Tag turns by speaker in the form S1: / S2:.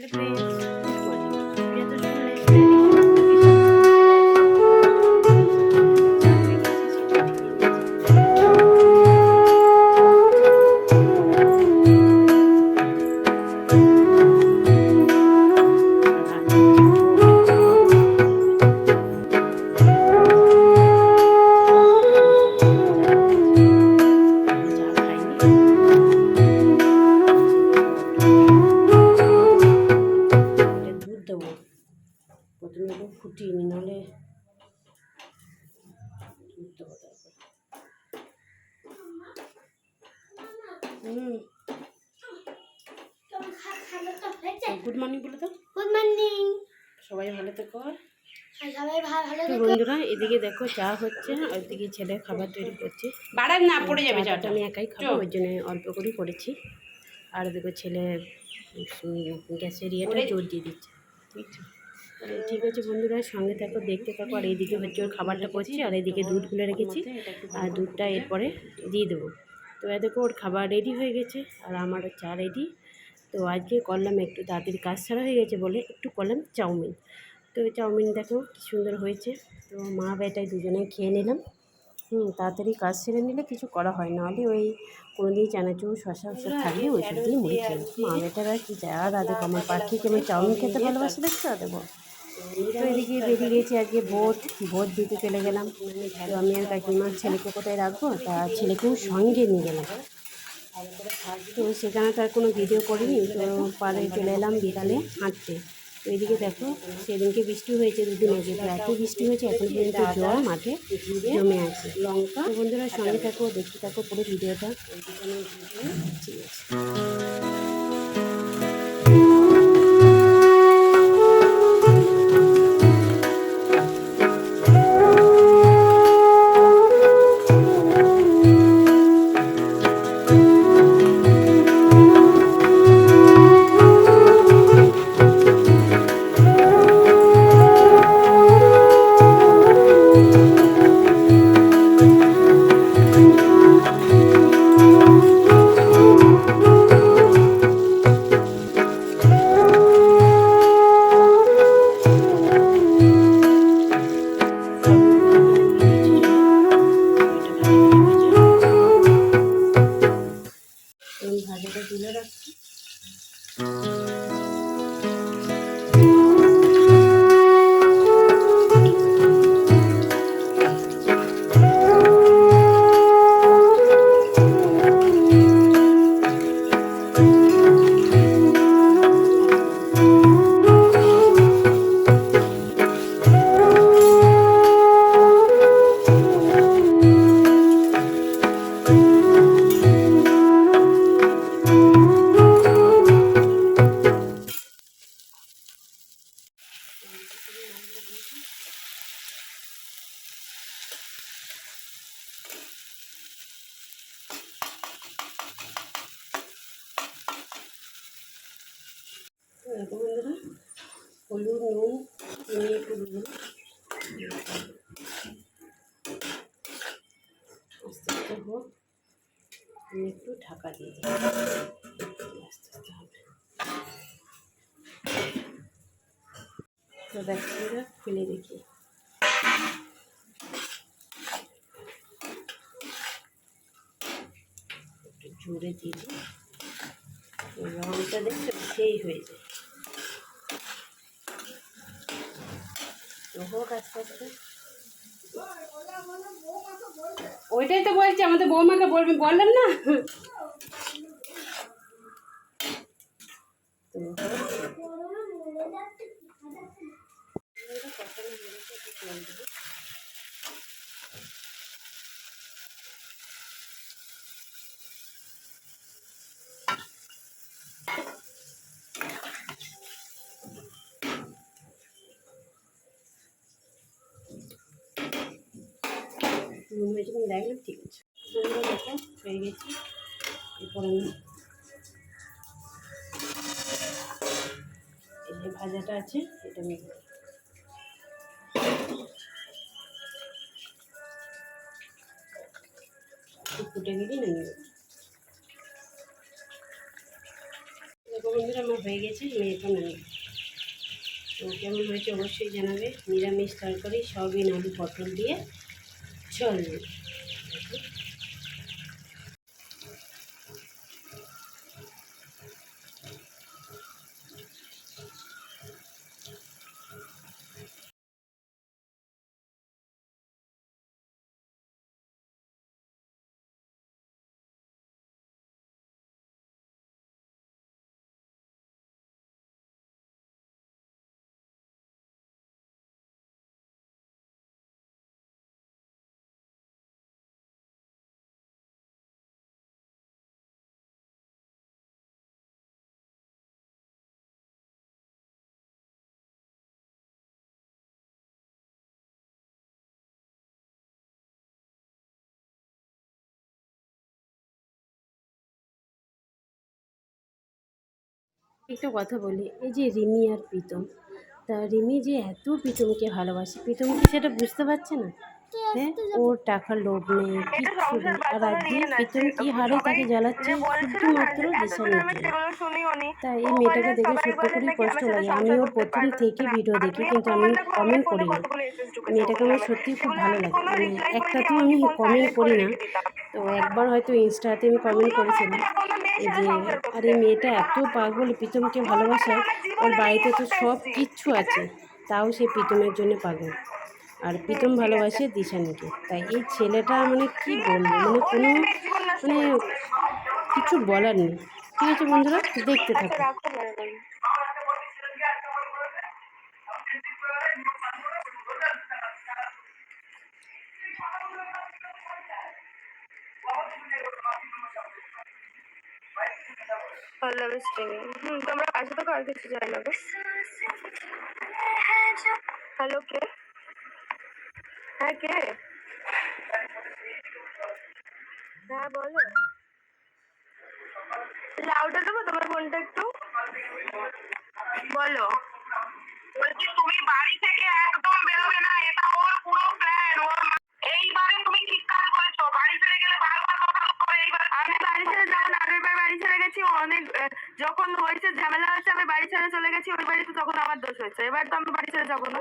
S1: দুধ good morning বলে তো
S2: গুড মর্নিং
S1: সবাই ভালো থেকো।
S2: সবাই ভালো ভালো
S1: তো বন্ধুরা এদিকে দেখো চা হচ্ছে আর ওইদিকে ছেলে খাবার তৈরি করছে।
S3: না পড়ে যাবে
S1: চাটা আমি একাই খাব ওই জন্য অল্প করেই করেছি। আর দেখো ছেলে গ্যাসের ইয়েটা জোর দিয়ে দিচ্ছে। ঠিক আছে বন্ধুরা সঙ্গে থাকো দেখতে থাকো। আর এইদিকে হচ্ছে ওর খাবারটা করছি আর এইদিকে দুধ খুলে রেখেছি। আর দুধটা এরপরে দিয়ে দেবো। তো এ দেখো ওর খাবার রেডি হয়ে গেছে আর আমার চা রেডি তো আজকে করলাম একটু তাড়াতাড়ি কাজ ছাড়া হয়ে গেছে বলে একটু করলাম চাউমিন। তো ওই চাউমিন দেখো কি সুন্দর হয়েছে। তো মা বেটাই দুজনে খেয়ে নিলাম। হুম, তাড়াতাড়ি কাজ সেরে নিলে কিছু করা হয় নাহলে ওই কোনো দিন চানাচুর শশা ওসব থাকলে ওইসব দিয়ে মুড়ি খেয়ে। মা বেটারা কি যায় আর দেখো আমার পাখিকে আমি চাউমিন খেতে ভালোবাসি, দেখছ? দেখো। তো এদিকে বেরিয়ে গেছি আজকে ভোট। ভোট দিতে চলে গেলাম। তো আমি আর কাকিমার ছেলেকে কোথায় রাখব? তা ছেলেকেও সঙ্গে নিয়ে গেলাম। তো সেখানে তো আর কোনো ভিডিও করিনি, তো পারে চলে এলাম বিকালে হাঁটতে তো এদিকে দেখো, সেদিনকে বৃষ্টি হয়েছে দুদিন আগে, তো এত বৃষ্টি হয়েছে, এখন পর্যন্ত জল মাঠে জমে আছে। লঙ্কা বন্ধুরা সঙ্গে থাকো, দেখতে থাকো পুরো ভিডিওটা। ঠিক আছে। ঢাকা দিয়ে দিই। তো খুলে দেখি। একটু জোরে দিয়ে দিই। রঙটা দেখতে সেই হয়ে যায়।
S3: ওইটাই তো বলছি, আমাদের বৌমাকে বলবেন বললেন না?
S1: তো হোক। নুন হয়েছে তুমি দেখলাম ঠিক আছে হয়ে গেছি এরপর আমি যে ভাজাটা আছে, এটা আমি ফুটে গেলেই নামিয়ে দেবো দেখো বন্ধুরা, আমার হয়ে গেছে মেয়েটা নেই তো কেমন হয়েছে অবশ্যই জানাবে। নিরামিষ তরকারি সবই আলু, পটল দিয়ে ঝোল। একটা কথা বলি, এই যে রিমি আর প্রীতম, তা রিমি যে এত প্রীতমকে ভালোবাসে, প্রীতম কি সেটা বুঝতে পারছে না? ওর টাকার লোভ নেই কিচ্ছু নেই আর আজকে প্রীতম কি হারে তাকে জ্বালাচ্ছে শুধুমাত্র তাই এই মেয়েটাকে দেখে সত্য করেই কষ্ট লাগে আমিও প্রথম থেকে ভিডিও দেখি কিন্তু আমি কমেন্ট করি না মেয়েটাকে আমার সত্যিই খুব ভালো লাগে মানে একটাতেও আমি কমেন্ট করি না তো একবার হয়তো ইনস্টাতে আমি কমেন্ট করেছিলাম যে আর এই মেয়েটা এত পাগল প্রীতমকে ভালোবাসে ওর বাড়িতে তো সব কিচ্ছু আছে তাও সে প্রীতমের জন্য পাগল আর প্রীতম ভালোবাসে দিশানিকে। তাই এই ছেলেটা মানে কি বলব? মানে কোনো মানে কিছু বলার নেই। ঠিক আছে বন্ধুরা, দেখতে থাকো।
S4: হুম তোমরা কাছে তো আর কিছু না হ্যালো কে? হ্যাঁ কে? হ্যাঁ বলো। লাউডে দেবো? তোমার ফোনটা একটু? বলো।
S5: বলছি তুমি বাড়ি থেকে একদম বেরোবে না এটা ওর পুরো প্ল্যান ওর এইবারে তুমি ঠিক কাজ করেছ বাড়ি ফিরে গেলে বারবার কথা হবে এইবার
S4: আমি বাড়ি ছেড়ে যাব না আগের বাড়ি ছেড়ে গেছি অনেক যখন হয়েছে ঝামেলা হয়েছে আমি বাড়ি ছেড়ে চলে গেছি ওই বাড়িতে তখন আমার দোষ হয়েছে এবার তো আমি বাড়ি ছেড়ে যাব না।